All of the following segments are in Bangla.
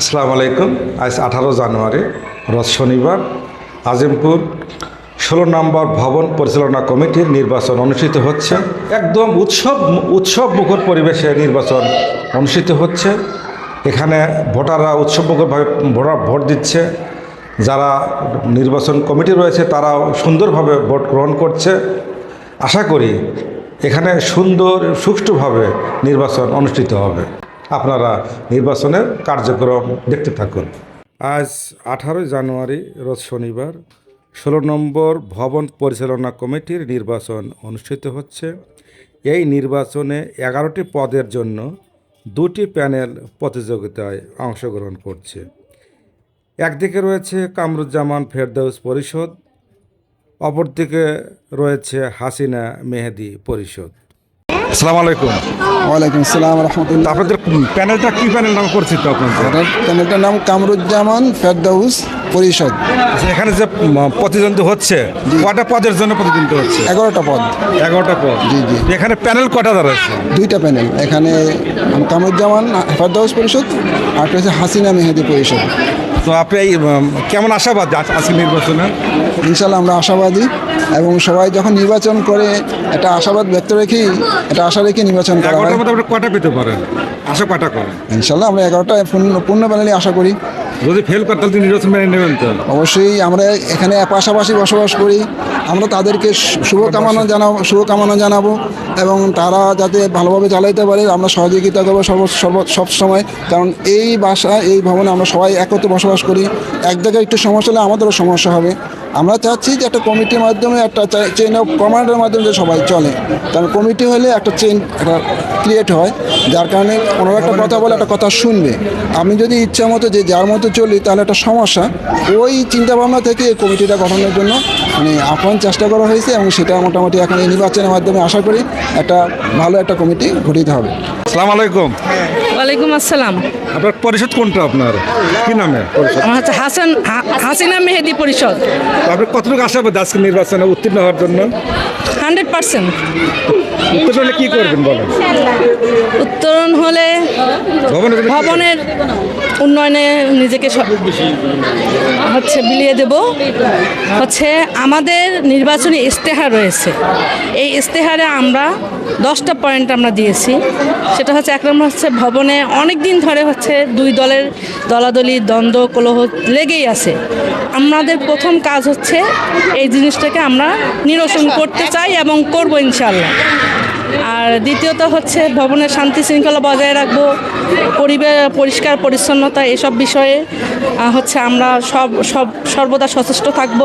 আসসালামু আলাইকুম। আজ আঠারো জানুয়ারি রথ শনিবার, আজিমপুর, ষোলো নম্বর ভবন পরিচালনা কমিটির নির্বাচন অনুষ্ঠিত হচ্ছে। একদম উৎসব উৎসব মুখর পরিবেশে নির্বাচন অনুষ্ঠিত হচ্ছে। এখানে ভোটাররা উৎসবমুখরভাবে ভোটার ভোট দিচ্ছে। যারা নির্বাচন কমিটি রয়েছে, তারাও সুন্দরভাবে ভোট গ্রহণ করছে। আশা করি এখানে সুন্দর, সুষ্ঠুভাবে নির্বাচন অনুষ্ঠিত হবে। আপনারা নির্বাচনের কার্যক্রম দেখতে থাকুন। আজ আঠারোই জানুয়ারি, রোজ শনিবার, ষোলো নম্বর ভবন পরিচালনা কমিটির নির্বাচন অনুষ্ঠিত হচ্ছে। এই নির্বাচনে এগারোটি পদের জন্য দুটি প্যানেল প্রতিযোগিতায় অংশগ্রহণ করছে। একদিকে রয়েছে কামরুজ্জামান ফেরদৌস পরিষদ, অপরদিকে রয়েছে হাসিনা মেহেদি পরিষদ। আসসালামু আলাইকুম। ওয়ালাইকুম আসসালাম রহমতুল্লাহ। আপনাদের প্যানেলটা কি প্যানেল নাম পরিচিত আপনাদের? আমাদের চ্যানেলটার নাম কামরুজ্জামান ফেরদাউস পরিষদ। এখানে যে প্রতিদ্বন্দ্বী হচ্ছে কটা পদের জন্য প্রতিদ্বন্দ্বী হচ্ছে? এগারোটা পদ। এগারোটা পদ। জি, জি। এখানে প্যানেল কটা দাঁড়াচ্ছে দুইটা প্যানেল। এখানে কামরুজ্জামান ফেরদাউস পরিষদ আর হচ্ছে হাসিনা মেহেদি পরিষদ। তো আপনি কেমন আশাবাদ আজ- আজকে নির্বাচনে? ইনশাল্লাহ আমরা আশাবাদী এবং সবাই যখন নির্বাচন করে একটা আশাবাদ ব্যক্ত রেখেই একটা আশা রেখে নির্বাচন করা হয়। কটা পেতে পারেন? আশা কটা করেন? ইনশাল্লাহ আমরা এগারোটা পূর্ণ পূর্ণ আশা করি। যদি ফেল করতে তাহলে নির্বাচন মেনে নেবেন তো। অবশ্যই আমরা এখানে পাশাপাশি বসবাস করি। আমরা তাদেরকে শুভকামনা জানাব শুভকামনা জানাব এবং তারা যাতে ভালোভাবে চালাইতে পারে, আমরা সহযোগিতা দেবো সব সময়। কারণ এই বাসা এই ভবনে আমরা সবাই একত্রে বসবাস করি। এক জায়গায় একটু সমস্যা হলে আমাদেরও সমস্যা হবে। আমরা চাচ্ছি যে একটা কমিটির মাধ্যমে একটা চেইন অফ কমান্ডের মাধ্যমে যে সবাই চলে। কারণ কমিটি হলে একটা চেইন একটা ক্রিয়েট হয় যার কারণে ওনারা একটা কথা বলে একটা কথা শুনবে। আমি যদি ইচ্ছা মতো যে যার মতো চলি তাহলে একটা সমস্যা। ওই চিন্তা ভাবনা থেকে এই কমিটিটা গঠনের জন্য মানে আপ্রাণ চেষ্টা করা হয়েছে এবং সেটা মোটামুটি এখন এই নির্বাচনের মাধ্যমে আশা করি একটা ভালো একটা কমিটি গঠিত হবে। আসসালামু আলাইকুম। ওয়ালাইকুম আসসালাম। আপনার পরিষদ কোনটা আপনার? কি নামে? আমার হচ্ছে হাসান হাসিনা মেহেদি পরিষদ। আপনি কতটুকু আশাবাদ আজকে নির্বাচনে উত্তীর্ণ হওয়ার জন্য? Hundred percent. উত্তরণ হলে কি করবেন বলেন? উত্তরণ হলে ভবনের উন্নয়নে নিজেকে হচ্ছে বিলিয়ে দেব। হচ্ছে আমাদের নির্বাচনী ইস্তেহার রয়েছে। এই ইস্তেহারে আমরা দশটা পয়েন্ট আমরা দিয়েছি। সেটা হচ্ছে এক নম্বর হচ্ছে ভবনে অনেক দিন ধরে হচ্ছে দুই দলের দলাদলি, দ্বন্দ্ব, কলহ লেগেই আছে। আমাদের প্রথম কাজ হচ্ছে এই জিনিসটাকে আমরা নিরসন করতে চাই এবং করব ইনশাল্লাহ আর দ্বিতীয়ত হচ্ছে ভবনের শান্তি শৃঙ্খলা বজায় রাখব পরিবেশ পরিষ্কার, পরিচ্ছন্নতা এসব বিষয়ে হচ্ছে আমরা সব সব, সর্বদা সচেষ্ট থাকব।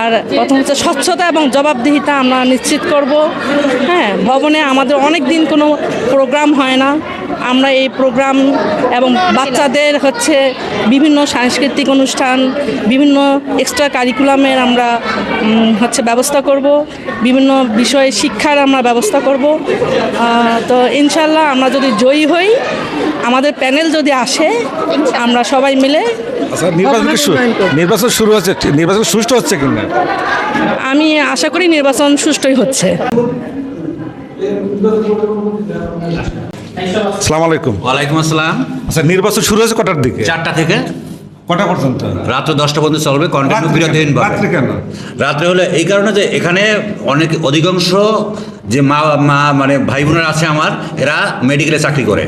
আর প্রথম হচ্ছে স্বচ্ছতা এবং জবাবদিহিতা আমরা নিশ্চিত করব। হ্যাঁ ভবনে আমাদের অনেক দিন কোনো প্রোগ্রাম হয় না। আমরা এই প্রোগ্রাম এবং বাচ্চাদের হচ্ছে বিভিন্ন সাংস্কৃতিক অনুষ্ঠান বিভিন্ন এক্সট্রা কারিকুলামের আমরা হচ্ছে ব্যবস্থা করব বিভিন্ন বিষয়ে শিক্ষার আমরা ব্যবস্থা করব। তো ইনশাল্লাহ আমরা যদি জয়ী হই আমাদের প্যানেল যদি আসে আমরা সবাই মিলে আচ্ছা নির্বাচন শুরু হচ্ছে নির্বাচন সুষ্ঠু হচ্ছে কিনা? আমি আশা করি নির্বাচন সুষ্ঠুই হচ্ছে। আসসালামু আলাইকুম। ওয়ালাইকুম আসসালাম। আচ্ছা নির্বাচন শুরু হয়েছে কটার দিকে? চারটা থেকে। কটা পর্যন্ত? রাত্র দশটা পর্যন্ত চলবে কন্টিনিউ কেন? রাত্রে কেন? রাত্রে হলে এই কারণে যে এখানে অনেক অধিকাংশ যে মা মা মানে ভাই বোনেরা আছে আমার এরা মেডিকেলে চাকরি করে।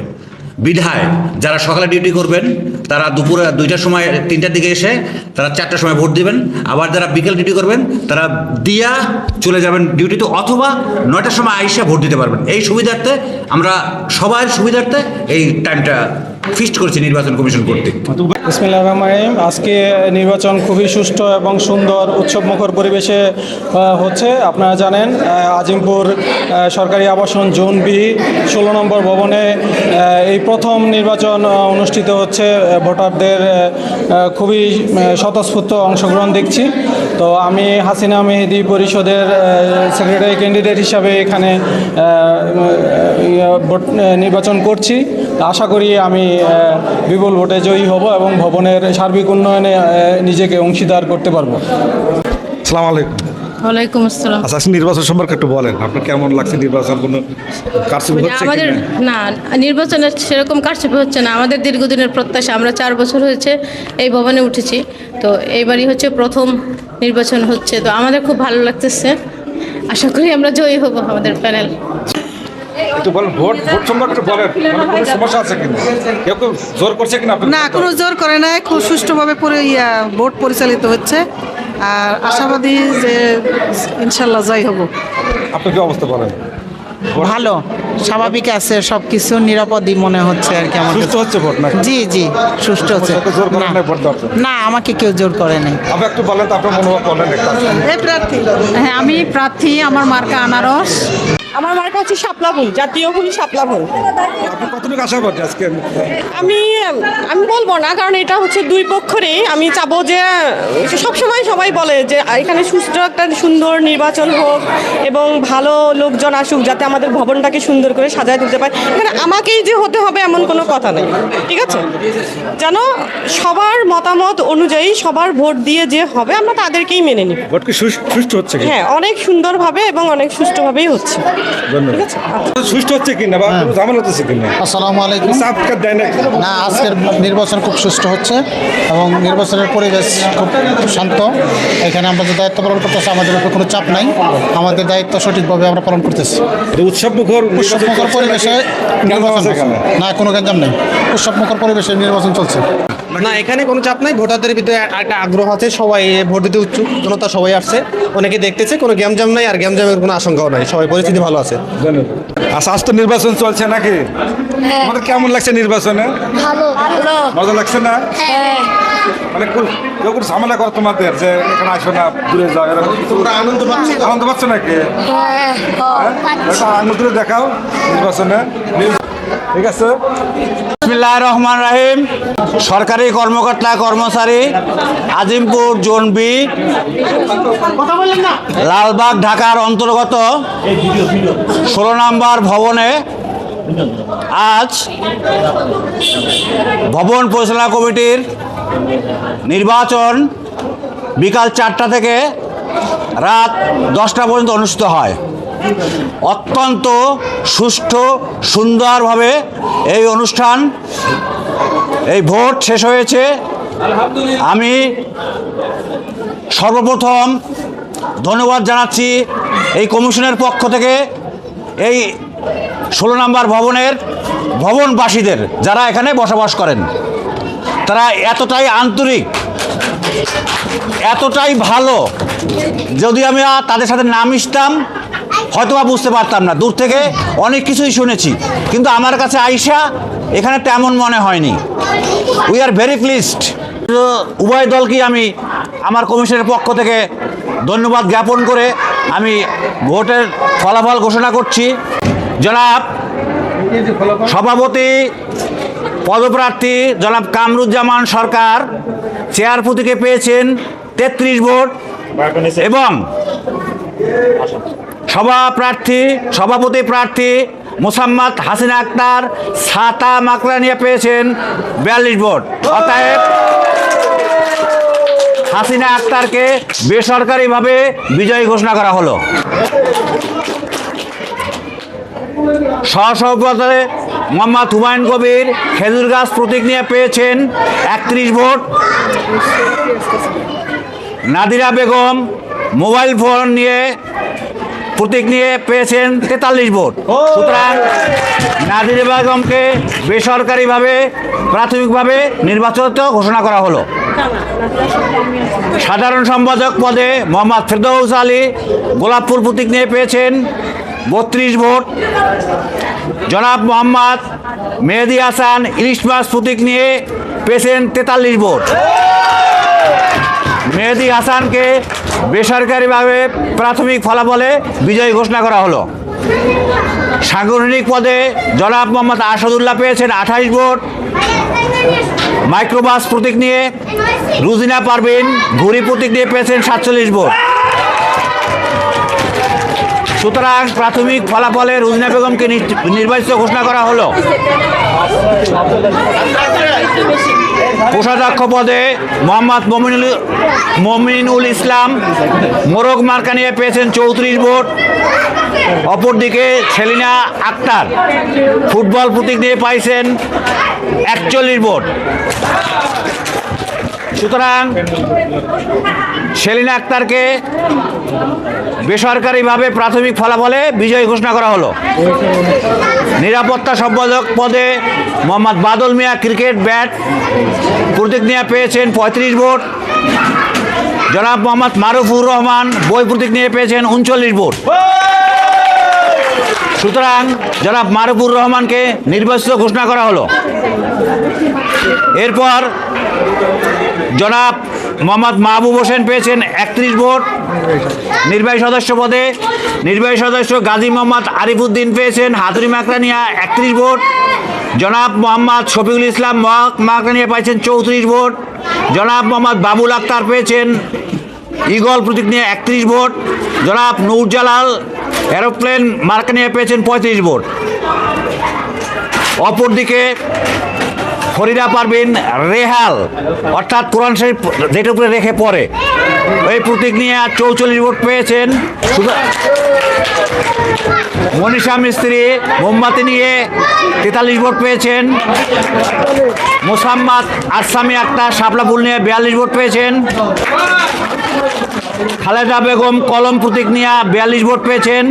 বিধায় যারা সকালে ডিউটি করবেন, তারা দুপুরে দুইটার সময়, তিনটার দিকে এসে তারা চারটার সময় ভোট দিবেন। আবার যারা বিকেল ডিউটি করবেন, তারা দিয়া চলে যাবেন ডিউটিতে অথবা নয়টার সময় আইসে ভোট দিতে পারবেন। এই সুবিধার্থে আমরা সবার সুবিধার্থে এই টাইমটা ফিক্সড করেছি নির্বাচন কমিশন কর্তৃক। রহমান আজকে নির্বাচন খুবই সুষ্ঠু এবং সুন্দর উৎসবমুখর পরিবেশে হচ্ছে আপনারা জানেন আজিমপুর সরকারি আবাসন জোন বি ষোলো নম্বর ভবনে এই প্রথম নির্বাচন অনুষ্ঠিত হচ্ছে ভোটারদের খুবই স্বতঃস্ফূর্ত অংশগ্রহণ দেখছি। তো আমি হাসিনা মেহেদি পরিষদের সেক্রেটারি ক্যান্ডিডেট হিসাবে এখানে ইয়ে, নির্বাচন করছি। আশা করি আমি বিপুল ভোটে জয়ী হব এবং ভবনের সার্বিক উন্নয়নে নিজেকে অংশীদার করতে পারব। সালাম আলাইকুম। ওয়ালাইকুম আসসালাম। আচ্ছা নির্বাচন সম্পর্কে একটু বলেন আপনার কেমন লাগছে নির্বাচন? কোনো কারচুপি হচ্ছে আমাদের না? না নির্বাচনের সেরকম কারচুপি হচ্ছে না। আমাদের দীর্ঘদিনের প্রত্যাশা আমরা চার বছর হয়েছে এই ভবনে উঠেছি। তো এইবারই হচ্ছে প্রথম নির্বাচন হচ্ছে। তো আমাদের খুব ভালো লাগতেছে। আশা করি আমরা জয়ী হব আমাদের প্যানেল। একটু বলেন ভোট ভোট সম্পর্কে একটু বলেন। মানে কোনো সমস্যা আছে কিনা? কেউ কেউ জোর করছে কিনা না কোনো জোর করে নাই খুব সুষ্ঠুভাবে পুরো ইয়া ভোট পরিচালিত হচ্ছে। আর আশাবাদী যে ইনশাল্লাহ জয় হব। আপনার কি অবস্থা বলেন? ভালো স্বাভাবিক আছে সব কিছু নিরাপদই মনে হচ্ছে আর কি আমার সুস্থ হচ্ছে ভোট নাকি? জি জি সুস্থ হচ্ছে। জোর না। ভোট না আমাকে কেউ জোর করে নাই। আপনি একটু বলেন তো আপনার মনোভাব বলেন একটা। এই প্রার্থী। হ্যাঁ আমি প্রার্থী আমার মার্কা আনারস। আমার মার্কা হচ্ছে শাপলা ফুল জাতীয় ফুল শাপলা ফুল আপনি কতটুকু আজকে? আমি আমি বলব না কারণ এটা হচ্ছে দুই পক্ষেরই। আমি চাবো যে সবসময় সবাই বলে যে এখানে সুস্থ একটা সুন্দর নির্বাচন হোক এবং ভালো লোকজন আসুক যাতে আমাদের ভবনটাকে সুন্দর করে সাজায় তুলতে পারে। এখানে আমাকেই যে হতে হবে এমন কোনো কথা নেই ঠিক আছে? যেন সবার মতামত অনুযায়ী সবার ভোট দিয়ে যে হবে আমরা তাদেরকেই মেনে নিই ভোট কি সুষ্ঠু হচ্ছে হ্যাঁ অনেক সুন্দরভাবে এবং অনেক সুষ্ঠুভাবেই হচ্ছে। সুষ্ঠু হচ্ছে কিনা বা কোনো ঝামেলা হচ্ছে কিনা আসসালামু আলাইকুম। চাপ দেয় নাকি? না আজকের নির্বাচন খুব সুষ্ঠু হচ্ছে এবং নির্বাচনের পরিবেশ খুব শান্ত। এখানে আমরা যে দায়িত্ব পালন করতেছি আমাদের উপর কোনো চাপ নাই। আমাদের দায়িত্ব সঠিকভাবে আমরা পালন করতেছি। উৎসব মুখর উৎসবমুখর পরিবেশে নির্বাচন না কোনো গ্যাঞ্জাম নেই। উৎসবমুখর পরিবেশে নির্বাচন চলছে। না এখানে কোনো চাপ নাই। ভোটারদের ভিতরে একটা আগ্রহ আছে সবাই ভোট দিতে উৎসুক জনতা সবাই আসছে। অনেকে দেখতেছে কোনো গ্যামজাম নাই আর গ্যামজামের কোনো আশঙ্কাও নাই। সবাই পরিস্থিতি ভালো আছে। আচ্ছা আজ তো নির্বাচন চলছে নাকি? তোমাদের কেমন লাগছে নির্বাচনে? ভালো মজা লাগছে না? হ্যাঁ। মানে কেউ কোনো ঝামেলা করে তোমাদের যে এখানে আসো না দূরে যাও এরকম আনন্দ পাচ্ছ? আনন্দ পাচ্ছ নাকি? হ্যাঁ একটা আঙুল তুলে দেখাও নির্বাচনে। ঠিক আছে? রহমান রাহিম। সরকারি কর্মকর্তা, কর্মচারী, আজিমপুর জোন বি, লালবাগ ঢাকার অন্তর্গত ষোলো নম্বর ভবনে আজ ভবন পরিচালনা কমিটির নির্বাচন বিকাল চারটা থেকে রাত দশটা পর্যন্ত অনুষ্ঠিত হয়। অত্যন্ত সুষ্ঠু, সুন্দরভাবে এই অনুষ্ঠান, এই ভোট শেষ হয়েছে। আমি সর্বপ্রথম ধন্যবাদ জানাচ্ছি এই কমিশনের পক্ষ থেকে এই ষোলো নম্বর ভবনের ভবনবাসীদের যারা এখানে বসবাস করেন। তারা এতটাই আন্তরিক, এতটাই ভালো যদি আমি তাদের সাথে না মিশতাম হয়তো বা বুঝতে পারতাম না। দূর থেকে অনেক কিছুই শুনেছি। কিন্তু আমার কাছে আইসা এখানে তেমন মনে হয়নি। উই আর ভেরি প্লিজড উভয় দলকেই আমি আমার কমিশনের পক্ষ থেকে ধন্যবাদ জ্ঞাপন করে আমি ভোটের ফলাফল ঘোষণা করছি। জনাব সভাপতি পদপ্রার্থী জনাব কামরুজ্জামান সরকার চেয়ার প্রতীকে পেয়েছেন তেত্রিশ ভোট এবং সভা প্রার্থী সভাপতি প্রার্থী মোসাম্মদ হাসিনা আক্তার সাতা মাকড়া নিয়ে পেয়েছেন বিয়াল্লিশ ভোট। অতএব হাসিনা আক্তারকে বেসরকারিভাবে বিজয়ী ঘোষণা করা হলো। সহসভাপতি মোহাম্মদ হুমায়ুন কবির খেজুর গাছ প্রতীক নিয়ে পেয়েছেন একত্রিশ vote. Nadira Begum mobile phone নিয়ে প্রতীক নিয়ে পেয়েছেন তেতাল্লিশ ভোট। সুতরাং নাদিরা বেগমকে বেসরকারিভাবে, প্রাথমিকভাবে নির্বাচিত ঘোষণা করা হলো। সাধারণ সম্পাদক পদে মোহাম্মদ ফেরদৌস আলী গোলাপপুর প্রতীক নিয়ে পেয়েছেন বত্রিশ ভোট। জনাব মোহাম্মদ মেহেদি হাসান ইলিশ মাছ প্রতীক নিয়ে পেয়েছেন তেতাল্লিশ ভোট। মেহেদি হাসানকে বেসরকারিভাবে প্রাথমিক ফলাফলে বিজয়ী ঘোষণা করা হলো। সাংগঠনিক পদে জনাব মোহাম্মদ আসাদুল্লাহ পেয়েছেন আঠাইশ ভোট। মাইক্রোবাস প্রতীক নিয়ে রুজিনা পারভিন ঘুরি প্রতীক নিয়ে পেয়েছেন সাতচল্লিশ ভোট। সুতরাং প্রাথমিক ফলাফলে রুজিনা বেগমকে নির্বাচিত ঘোষণা করা হলো। কোষাধ্যক্ষ পদে মোহাম্মদ মমিনুল মমিনুল ইসলাম মোরগ মার্কা নিয়ে পেয়েছেন চৌত্রিশ ভোট। অপরদিকে সেলিনা আক্তার ফুটবল প্রতীক নিয়ে পাইছেন একচল্লিশ ভোট। সুতরাং সেলিনা আক্তারকে বেসরকারিভাবে প্রাথমিক ফলাফলে বিজয়ী ঘোষণা করা হলো। নিরাপত্তা সম্পাদক পদে মোহাম্মদ বাদল মিয়া ক্রিকেট ব্যাট প্রতীক নিয়ে পেয়েছেন পঁয়ত্রিশ ভোট। জনাব মোহাম্মদ মারুফুর রহমান বই নিয়ে পেয়েছেন উনচল্লিশ ভোট। সুতরাং জনাব মারুফুর রহমানকে নির্বাচিত ঘোষণা করা হলো। এরপর জনাব মোহাম্মদ মাহবুব হোসেন পেয়েছেন একত্রিশ ভোট। নির্বাহী সদস্য পদে। নির্বাহী সদস্য গাজী মোহাম্মদ আরিফুদ্দিন পেয়েছেন। হাতুরি মাকরানিয়া একত্রিশ ভোট। জনাব মোহাম্মদ শফিকুল ইসলাম মাকরানিয়া পাইছেন চৌত্রিশ ভোট। জনাব মোহাম্মদ বাবুল আক্তার পেয়েছেন ইগল প্রতীক নিয়ে একত্রিশ ভোট। জনাব নূরজালাল এরোপ্লেন মার্কা নিয়ে পেয়েছেন পঁয়ত্রিশ ভোট। অপরদিকে ফরিদা পারবিন রেহাল। অর্থাৎ কোরআন শরীফ যেটার উপরে রেখে পড়ে। এই প্রতীক নিয়ে চৌচল্লিশ ভোট পেয়েছেন। মনীষা মিস্ত্রি, মোমবাতি নিয়ে তেতাল্লিশ ভোট পেয়েছেন। মোসাম্মদ আসামি আক্তার শাপলাপুল নিয়ে বিয়াল্লিশ ভোট পেয়েছেন। খালেদা বেগম কলম প্রতীক নিয়ে বিয়াল্লিশ ভোট পেয়েছেন।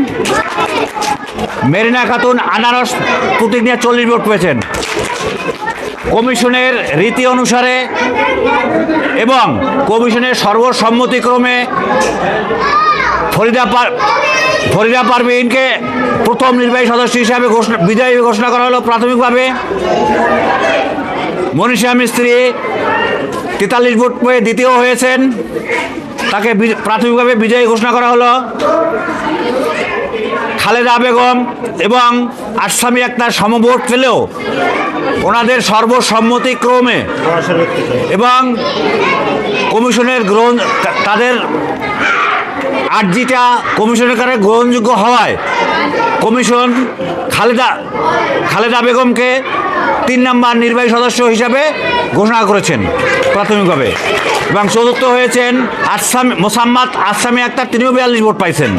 মেরিনা খাতুন আনারস প্রতীক নিয়ে চল্লিশ ভোট পেয়েছেন। কমিশনের রীতি অনুসারে এবং কমিশনের সর্বসম্মতিক্রমে ফরিদা ফরিদা পারভিনকে প্রথম নির্বাহী সদস্য হিসাবে ঘোষণা বিজয়ী ঘোষণা করা হলো প্রাথমিকভাবে। মনীষা মিস্ত্রি তেতাল্লিশ ভোট পেয়ে দ্বিতীয় হয়েছেন। তাকে প্রাথমিকভাবে বিজয়ী ঘোষণা করা হলো। খালেদা বেগম এবং আসামি একটা সমভোট পেলেও ওনাদের সর্বসম্মতিক্রমে এবং কমিশনের গ্রহণ তাদের আর্জিটা কমিশনের কাছে গ্রহণযোগ্য হওয়ায় কমিশন খালেদা খালেদা বেগমকে তিন নম্বর নির্বাহী সদস্য হিসাবে ঘোষণা করেছেন প্রাথমিকভাবে। এবং চতুর্থ হয়েছেন আসাম মোসাম্মদ আসামি আক্তার, তিনিও বিয়াল্লিশ ভোট পাইছেন।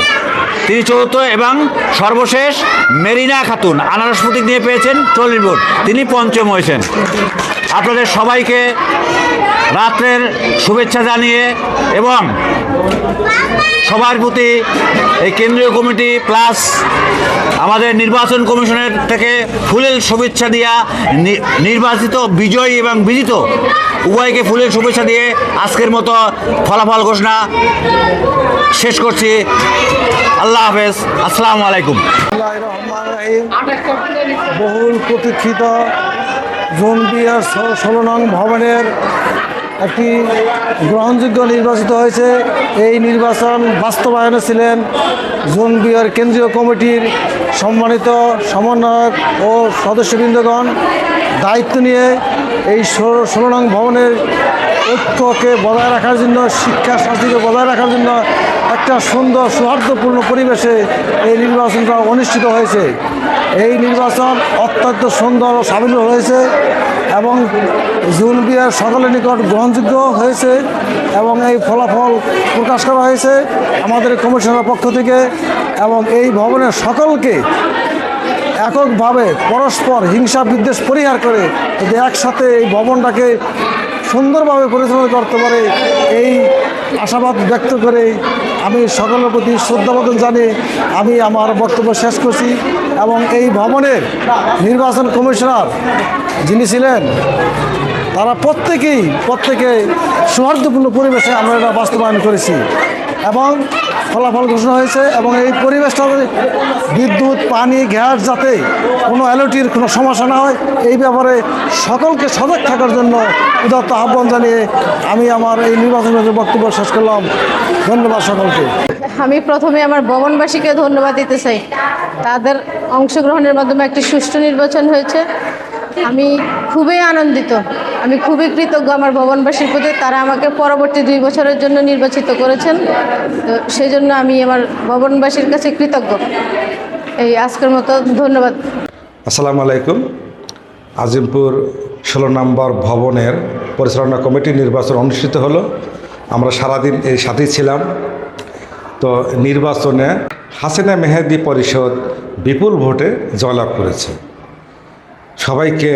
তিনি চতুর্থ এবং সর্বশেষ মেরিনা খাতুন, আনারস প্রতীক নিয়ে পেয়েছেন চল্লিশ ভোট। তিনি পঞ্চম হয়েছেন। আপনাদের সবাইকে রাত্রের শুভেচ্ছা জানিয়ে এবং সবার প্রতি এই কেন্দ্রীয় কমিটি প্লাস আমাদের নির্বাচন কমিশনের থেকে ফুলের শুভেচ্ছা দিয়া নির্বাচিত বিজয়ী এবং বিজিত উভয়কে ফুলের শুভেচ্ছা দিয়ে আজকের মতো ফলাফল ঘোষণা শেষ করছি। আল্লাহ হাফেজ, আসসালামু আলাইকুম। বহুল প্রতীক্ষিত জোন বিয়ার ষোলো নং ভবনের একটি গ্রহণযোগ্য নির্বাচিত হয়েছে। এই নির্বাচন বাস্তবায়নে ছিলেন জোন কেন্দ্রীয় কমিটির সম্মানিত সমন্বয়ক ও সদস্যবৃন্দগণ। দায়িত্ব নিয়ে এই ষোলো নং ভবনের ঐক্যকে বজায় রাখার জন্য, শিক্ষা শান্তিকে বজায় রাখার জন্য একটা সুন্দর, সৌহার্দ্যপূর্ণ পরিবেশে এই নির্বাচনটা অনুষ্ঠিত হয়েছে। এই নির্বাচন অত্যন্ত সুন্দর ও সাবিল হয়েছে এবং জুন বিয়ার সকলের নিকট গ্রহণযোগ্য হয়েছে এবং এই ফলাফল প্রকাশ করা হয়েছে আমাদের কমিশনের পক্ষ থেকে এবং এই ভবনের সকলকে এককভাবে পরস্পর হিংসা বিদ্বেষ পরিহার করে যদি একসাথে এই ভবনটাকে সুন্দরভাবে পরিচালনা করতে পারে, এই আশাবাদ ব্যক্ত করে আমি সকলের প্রতি শ্রদ্ধাবোধন জানিয়ে আমি আমার বক্তব্য শেষ করছি এবং এই ভবনের নির্বাচন কমিশনার যিনি ছিলেন, তারা প্রত্যেকেই, প্রত্যেকে সৌহার্দ্যপূর্ণ পরিবেশে আমরা এটা বাস্তবায়ন করেছি। এবং ফলাফল ঘোষণা হয়েছে এবং এই পরিবেশটা বিদ্যুৎ, পানি, গ্যাস যাতে কোনো অ্যালোটির কোনো সমস্যা না হয়, এই ব্যাপারে সকলকে সজাগ থাকার জন্য উদাত্ত আহ্বান জানিয়ে আমি আমার এই নির্বাচনের বক্তব্য শেষ করলাম। ধন্যবাদ সকলকে। আমি প্রথমে আমার ভবনবাসীকে ধন্যবাদ দিতে চাই। তাদের অংশগ্রহণের মাধ্যমে একটি সুষ্ঠু নির্বাচন হয়েছে। আমি খুবই আনন্দিত। আমি খুবই কৃতজ্ঞ আমার ভবনবাসীর প্রতি। তারা আমাকে পরবর্তী দুই বছরের জন্য নির্বাচিত করেছেন। তো সেই জন্য আমি আমার ভবনবাসীর কাছে কৃতজ্ঞ। এই আজকের মতো ধন্যবাদ। আসসালামু আলাইকুম। আজিমপুর ষোলো নম্বর ভবনের পরিচালনা কমিটির নির্বাচন অনুষ্ঠিত হলো। আমরা সারাদিন এই সাথেই ছিলাম। তো নির্বাচনে হাসিনা মেহেদি পরিষদ বিপুল ভোটে জয়লাভ করেছে। সবাইকে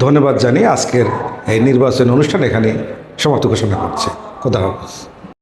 ধন্যবাদ জানিয়ে আজকের এই নির্বাচন অনুষ্ঠান এখানে সমাপ্ত ঘোষণা করছে। খোদা হাফিজ।